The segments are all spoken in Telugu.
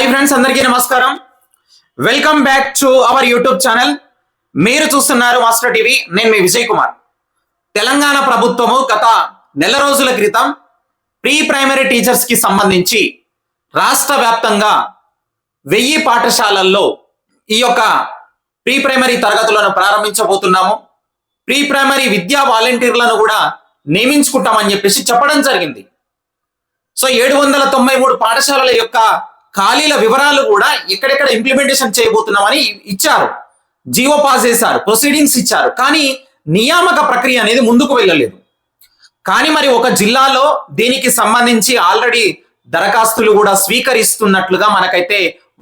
హాయ్ ఫ్రెండ్స్ అందరికీ నమస్కారం. Welcome back to our YouTube channel. మీరు చూస్తున్నారు మాస్టర్ టీవీ నేను మీ విజయ్ కుమార్. తెలంగాణ ప్రభుత్వము గత నెల రోజుల క్రితం ప్రీ ప్రైమరీ టీచర్స్కి సంబంధించి రాష్ట్ర వ్యాప్తంగా వెయ్యి పాఠశాలల్లో ఈ యొక్క ప్రీ ప్రైమరీ తరగతులను ప్రారంభించబోతున్నాము. ప్రీ ప్రైమరీ విద్యా వాలంటీర్లను కూడా నియమించుకుంటామని చెప్పేసి చెప్పడం జరిగింది. సో ఏడు వందల తొంభై మూడు పాఠశాలల యొక్క ఖాళీల వివరాలు కూడా ఎక్కడెక్కడ ఇంప్లిమెంటేషన్ చేయబోతున్నామని ఇచ్చారు. జీవో పాస్ చేశారు ప్రొసీడింగ్స్ ఇచ్చారు. కానీ నియామక ప్రక్రియ అనేది ముందుకు వెళ్ళలేదు. కానీ మరి ఒక జిల్లాలో దీనికి సంబంధించి ఆల్రెడీ దరఖాస్తులు కూడా స్వీకరిస్తున్నట్లుగా మనకైతే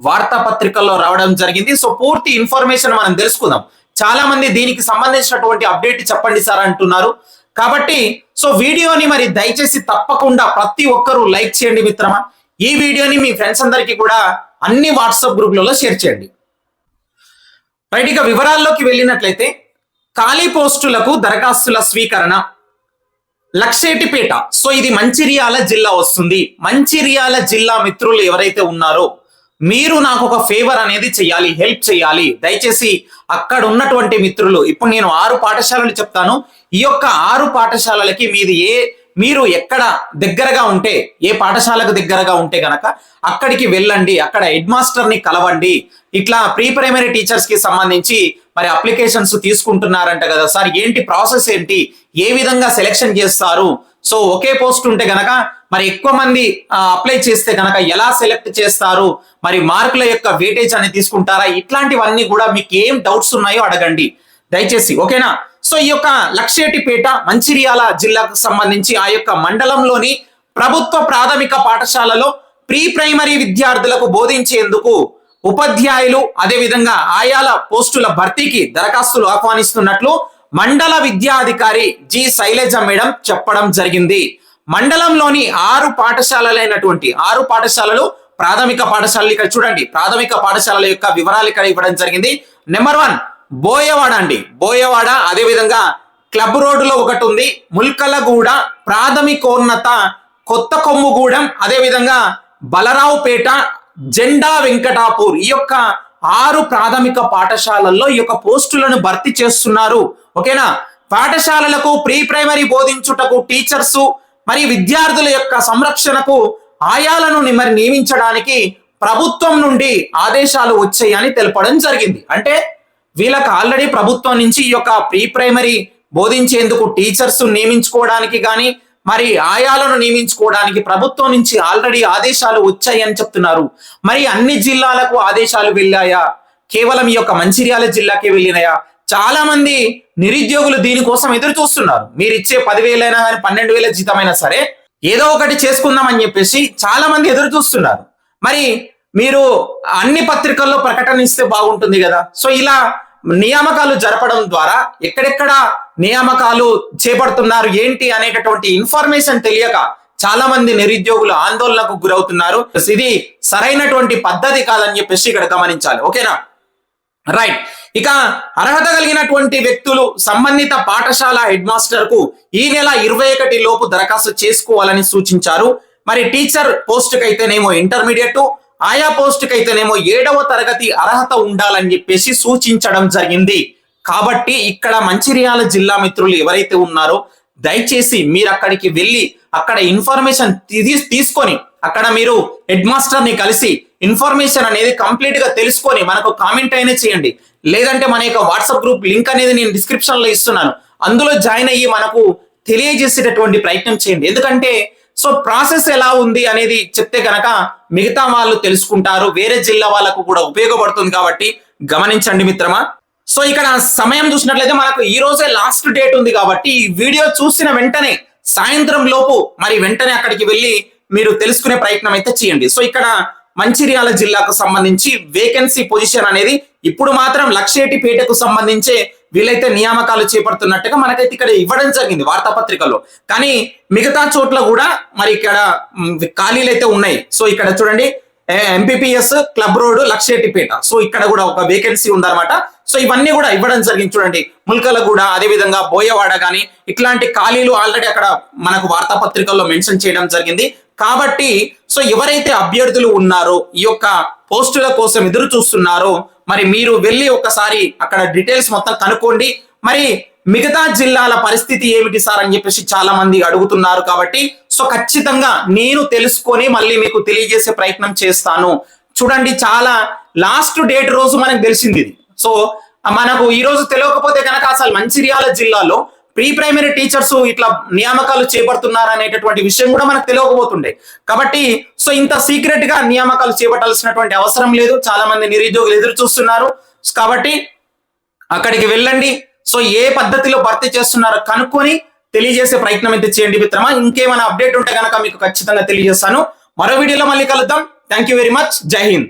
వార్తాపత్రికల్లో రావడం జరిగింది. సో పూర్తి ఇన్ఫర్మేషన్ మనం తెలుసుకుందాం. చాలా మంది దీనికి సంబంధించినటువంటి అప్డేట్ చెప్పండి సార్ అంటున్నారు. కాబట్టి సో వీడియోని మరి దయచేసి తప్పకుండా ప్రతి ఒక్కరూ లైక్ చేయండి మిత్రమా? ఈ వీడియోని మీ ఫ్రెండ్స్ అందరికీ కూడా అన్ని వాట్సాప్ గ్రూప్లలో షేర్ చేయండి. రైట్ ఇక వివరాల్లోకి వెళ్ళినట్లయితే ఖాళీ పోస్టులకు దరఖాస్తుల స్వీకరణ లక్షేటిపేట. సో ఇది మంచిర్యాల జిల్లా వస్తుంది. మంచిర్యాల జిల్లా మిత్రులు ఎవరైతే ఉన్నారో మీరు నాకు ఒక ఫేవర్ అనేది చేయాలి హెల్ప్ చేయాలి దయచేసి అక్కడ ఉన్నటువంటి మిత్రులు ఇప్పుడు నేను ఆరు పాఠశాలలు చెప్తాను. ఈ యొక్క ఆరు పాఠశాలలకి మీది ఏ మీరు ఎక్కడ దగ్గరగా ఉంటే ఏ పాఠశాలకు దగ్గరగా ఉంటే గనక అక్కడికి వెళ్ళండి అక్కడ హెడ్ మాస్టర్ని కలవండి. ఇట్లా ప్రీ ప్రైమరీ టీచర్స్కి సంబంధించి మరి అప్లికేషన్స్ తీసుకుంటున్నారంట కదా సార్. ఏంటి ప్రాసెస్ ఏంటి? ఏ విధంగా సెలెక్షన్ చేస్తారు? సో ఒకే పోస్ట్ ఉంటే గనక మరి ఎక్కువ మంది అప్లై చేస్తే గనక ఎలా సెలెక్ట్ చేస్తారు? మరి మార్కుల యొక్క వెయిటేజ్ అని తీసుకుంటారా? ఇట్లాంటివన్నీ కూడా మీకు ఏం డౌట్స్ ఉన్నాయో అడగండి. దయచేసి ఓకేనా? సో ఈ యొక్క లక్షేటిపేట మంచిర్యాల జిల్లాకు సంబంధించి ఆ యొక్క మండలంలోని ప్రభుత్వ ప్రాథమిక పాఠశాలలో ప్రీ ప్రైమరీ విద్యార్థులకు బోధించేందుకు ఉపాధ్యాయులు అదేవిధంగా ఆయాల పోస్టుల భర్తీకి దరఖాస్తులు ఆహ్వానిస్తున్నట్లు మండల విద్యాధికారి జి శైలజ మేడం చెప్పడం జరిగింది. మండలంలోని ఆరు పాఠశాలలైనటువంటి ఆరు పాఠశాలలు ప్రాథమిక పాఠశాలలు ఇక్కడ చూడండి. ప్రాథమిక పాఠశాలల యొక్క వివరాలు ఇక్కడ ఇవ్వడం జరిగింది. నెంబర్ వన్ బోయవాడ అండి. బోయవాడ అదేవిధంగా క్లబ్ రోడ్డులో ఒకటి ఉంది. ముల్కలగూడ ప్రాథమికోన్నత కొత్త కొమ్ముగూడెం అదేవిధంగా బలరావుపేట జెండా వెంకటాపూర్ ఈ యొక్క ఆరు ప్రాథమిక పాఠశాలల్లో ఈ యొక్క పోస్టులను భర్తీ చేస్తున్నారు. ఓకేనా? పాఠశాలలకు ప్రీ ప్రైమరీ బోధించుటకు టీచర్స్ మరి విద్యార్థుల యొక్క సంరక్షణకు ఆయాలను మరి నియమించడానికి ప్రభుత్వం నుండి ఆదేశాలు వచ్చాయని తెలపడం జరిగింది. అంటే వీళ్ళకి ఆల్రెడీ ప్రభుత్వం నుంచి ఈ యొక్క ప్రీ ప్రైమరీ బోధించేందుకు టీచర్స్ నియమించుకోవడానికి కానీ మరి ఆయాలను నియమించుకోవడానికి ప్రభుత్వం నుంచి ఆల్రెడీ ఆదేశాలు వచ్చాయని చెప్తున్నారు. మరి అన్ని జిల్లాలకు ఆదేశాలు వెళ్ళాయా? కేవలం ఈ యొక్క మంచిర్యాల జిల్లాకే వెళ్ళినాయా? చాలా మంది నిరుద్యోగులు దీనికోసం ఎదురు చూస్తున్నారు. మీరు ఇచ్చే పదివేలైనా కానీ పన్నెండు వేల జీతమైనా సరే ఏదో ఒకటి చేసుకుందామని చెప్పేసి చాలా మంది ఎదురు చూస్తున్నారు. మరి మీరు అన్ని పత్రికల్లో ప్రకటన ఇస్తే బాగుంటుంది కదా. సో ఇలా నియామకాలు జరపడం ద్వారా ఎక్కడెక్కడ నియామకాలు చేపడుతున్నారు ఏంటి అనేటటువంటి ఇన్ఫర్మేషన్ తెలియక చాలా మంది నిరుద్యోగులు ఆందోళనకు గురవుతున్నారు. ఇది సరైనటువంటి పద్ధతి కాదని చెప్పేసి ఇక్కడ గమనించాలి. ఓకేనా? రైట్ ఇక అర్హత కలిగినటువంటి వ్యక్తులు సంబంధిత పాఠశాల హెడ్ మాస్టర్కు ఈ నెల ఇరవై ఒకటి లోపు దరఖాస్తు చేసుకోవాలని సూచించారు. మరి టీచర్ పోస్ట్కి అయితేనేమో ఇంటర్మీడియట్ ఆయా పోస్టుకి అయితేనేమో ఏడవ తరగతి అర్హత ఉండాలని చెప్పేసి సూచించడం జరిగింది. కాబట్టి ఇక్కడ మంచిర్యాల జిల్లా మిత్రులు ఎవరైతే ఉన్నారో దయచేసి మీరు అక్కడికి వెళ్ళి అక్కడ ఇన్ఫర్మేషన్ తీసుకొని అక్కడ మీరు హెడ్ మాస్టర్ని కలిసి ఇన్ఫర్మేషన్ అనేది కంప్లీట్గా తెలుసుకొని మనకు కామెంట్ అయినా చేయండి. లేదంటే మన యొక్క వాట్సాప్ గ్రూప్ లింక్ అనేది నేను డిస్క్రిప్షన్లో ఇస్తున్నాను. అందులో జాయిన్ అయ్యి మనకు తెలియజేసేటటువంటి ప్రయత్నం చేయండి. ఎందుకంటే సో ప్రాసెస్ ఎలా ఉంది అనేది చెప్తే కనుక మిగతా వాళ్ళు తెలుసుకుంటారు వేరే జిల్లా వాళ్ళకు కూడా ఉపయోగపడుతుంది కాబట్టి గమనించండి మిత్రమా. సో ఇక్కడ సమయం చూసినట్లయితే మనకు ఈ రోజే లాస్ట్ డేట్ ఉంది కాబట్టి ఈ వీడియో చూసిన వెంటనే సాయంత్రం లోపు మరి వెంటనే అక్కడికి వెళ్ళి మీరు తెలుసుకునే ప్రయత్నం అయితే చేయండి. సో ఇక్కడ మంచిర్యాల జిల్లాకు సంబంధించి వేకెన్సీ పొజిషన్ అనేది ఇప్పుడు మాత్రం లక్షేటిపేటకు సంబంధించే వీలైతే నియామకాలు చేపడుతున్నట్టుగా మనకైతే ఇక్కడ ఇవ్వడం జరిగింది వార్తాపత్రికల్లో కానీ మిగతా చోట్ల కూడా మరి ఇక్కడ ఖాళీలు అయితే ఉన్నాయి. సో ఇక్కడ చూడండి MPPS club road Luxettipet. So ఇక్కడ కూడా ఒక వేకెన్సీ ఉందన్నమాట. సో ఇవన్నీ కూడా ఇవ్వడం జరిగింది చూడండి. ముల్కల కూడా అదే విధంగా బోయవాడ కానీ ఇట్లాంటి ఖాళీలు ఆల్రెడీ అక్కడ మనకు వార్తాపత్రికల్లో మెన్షన్ చేయడం జరిగింది. కాబట్టి సో ఎవరైతే అభ్యర్థులు ఉన్నారో ఈ యొక్క పోస్టుల కోసం ఎదురు చూస్తున్నారో మరి మీరు వెళ్ళి ఒకసారి అక్కడ డీటెయిల్స్ మొత్తం కనుక్కోండి. మరి మిగతా జిల్లాల పరిస్థితి ఏమిటి సార్ అని చెప్పేసి చాలా మంది అడుగుతున్నారు కాబట్టి సో ఖచ్చితంగా నేను తెలుసుకొని మళ్ళీ మీకు తెలియజేసే ప్రయత్నం చేస్తాను. చూడండి చాలా లాస్ట్ డేట్ రోజు మనకు తెలిసింది ఇది. సో మనకు ఈ రోజు తెలియకపోతే కనుక అసలు మంచిర్యాల జిల్లాలో ప్రీ ప్రైమరీ టీచర్స్ ఇట్లా నియామకాలు చేపడుతున్నారు అనేటటువంటి విషయం కూడా మనకు తెలియకపోతుండే. కాబట్టి సో ఇంత సీక్రెట్గా నియామకాలు చేపట్టాల్సినటువంటి అవసరం లేదు. చాలా మంది నిరుద్యోగులు ఎదురు చూస్తున్నారు. కాబట్టి అక్కడికి వెళ్ళండి. సో ఏ పద్ధతిలో భర్తీ చేస్తున్నారో కనుక్కొని తెలియజేసే ప్రయత్నం అయితే చేయండి మిత్రమా. ఇంకేమైనా అప్డేట్ ఉంటే కనుక మీకు ఖచ్చితంగా తెలియజేస్తాను. మరో వీడియోలో మళ్ళీ కలుద్దాం. థ్యాంక్ యూ వెరీ మచ్ జై హింద్